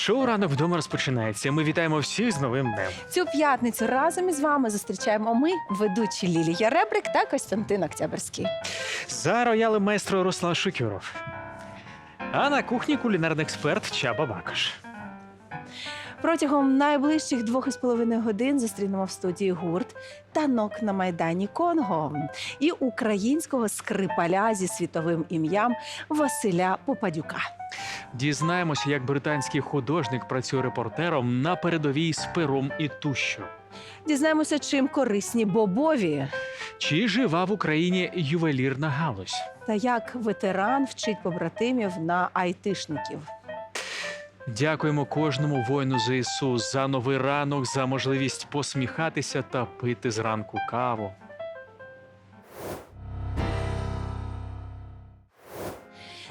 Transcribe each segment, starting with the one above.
Шоу ранок вдома розпочинається. Ми вітаємо всіх з новим днем. Цю п'ятницю разом із вами зустрічаємо ми, ведучі Лілія Ребрик та Костянтин Октябрьський. За роялем майстро Руслан Шукюров. А на кухні кулінарний експерт Чаба Бакаш. Протягом найближчих двох із половиною годин зустрінемо в студії гурт танок на майдані Конго і українського скрипаля зі світовим ім'ям Василя Попадюка. Дізнаємося, як британський художник працює репортером на передовій з пером і тущу. Дізнаємося, чим корисні бобові, Чи жива в Україні ювелірна галузь? та як ветеран вчить побратимів на айтишників. Дякуємо кожному воїну ЗСУ за новий ранок, за можливість посміхатися та пити зранку каву.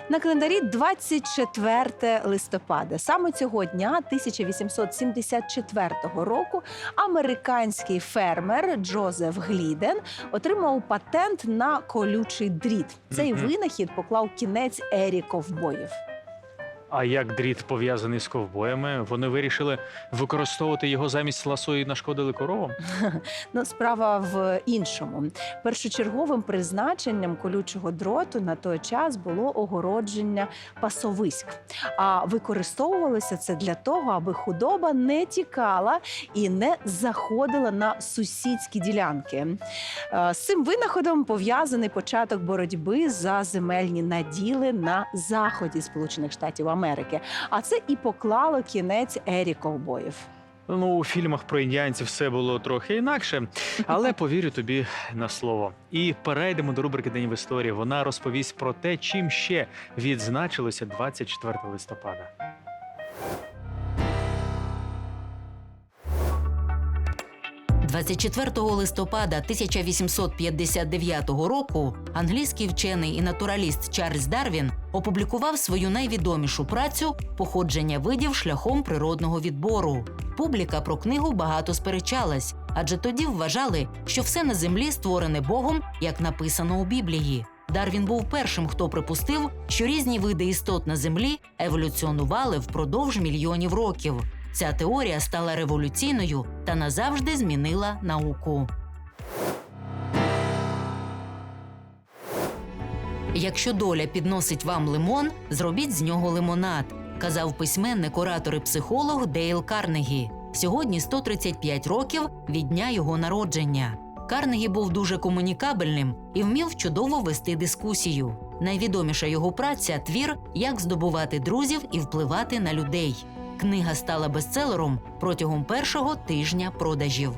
На календарі 24 листопада. Саме цього дня, 1874 року, американський фермер Джозеф Гліден отримав патент на колючий дріт. Цей винахід поклав кінець ері ковбоїв. А як дріт пов'язаний з ковбоями, вони вирішили використовувати його замість ласо і нашкодили коровам? Ну, справа в іншому. Першочерговим призначенням колючого дроту на той час було огородження пасовиськ. А використовувалося це для того, аби худоба не тікала і не заходила на сусідські ділянки. Е, З цим винаходом пов'язаний початок боротьби за земельні наділи на заході Сполучених Штатів Америки. А це і поклало кінець ері ковбоїв. Ну, у фільмах про індіанців все було трохи інакше, але повірю тобі на слово. І перейдемо до рубрики День в історії. Вона розповість про те, чим ще відзначилося 24 листопада. – 24 листопада 1859 року англійський вчений і натураліст Чарльз Дарвін опублікував свою найвідомішу працю Походження видів шляхом природного відбору. Публіка про книгу багато сперечалась, адже тоді вважали, що все на землі створене Богом, як написано у Біблії. Дарвін був першим, хто припустив, що різні види істот на землі еволюціонували впродовж мільйонів років. Ця теорія стала революційною та назавжди змінила науку. Якщо доля підносить вам лимон, зробіть з нього лимонад, казав письменник, оратор і психолог Дейл Карнегі. Сьогодні 135 років від дня його народження. Карнегі був дуже комунікабельним і вмів чудово вести дискусію. Найвідоміша його праця твір Як здобувати друзів і впливати на людей. Книга стала бестселером протягом першого тижня продажів.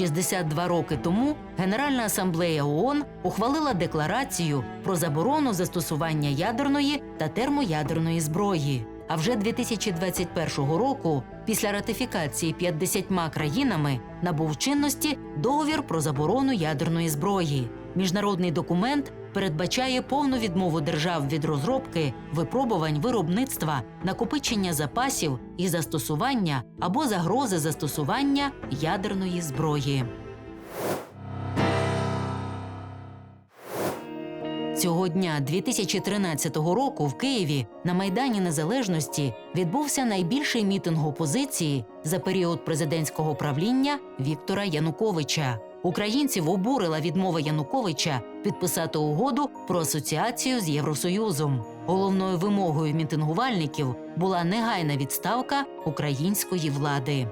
62 роки тому Генеральна асамблея ООН ухвалила декларацію про заборону застосування ядерної та термоядерної зброї. А вже 2021 року, після ратифікації 50 країнами, набув чинності договір про заборону ядерної зброї. Міжнародний документ передбачає повну відмову держав від розробки, випробувань виробництва, накопичення запасів і застосування або загрози застосування ядерної зброї. Цього дня 2013 року в Києві на Майдані Незалежності відбувся найбільший мітинг опозиції за період президентського правління Віктора Януковича. Українців обурила відмова Януковича підписати угоду про асоціацію з Євросоюзом. Головною вимогою мітингувальників була негайна відставка української влади.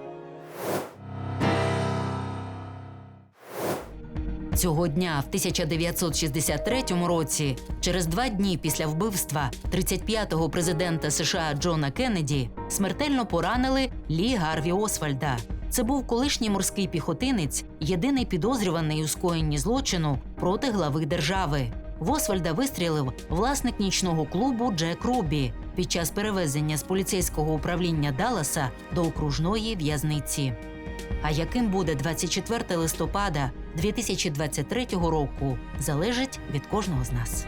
Цього дня, в 1963 році, через два дні після вбивства 35-го президента США Джона Кеннеді, смертельно поранили Лі Гарві Освальда. Це був колишній морський піхотинець, єдиний підозрюваний у скоєнні злочину проти глави держави. В Освальда вистрілив власник нічного клубу Джек Рубі під час перевезення з поліцейського управління Далласа до окружної в'язниці. А яким буде 24 листопада 2023 року, залежить від кожного з нас.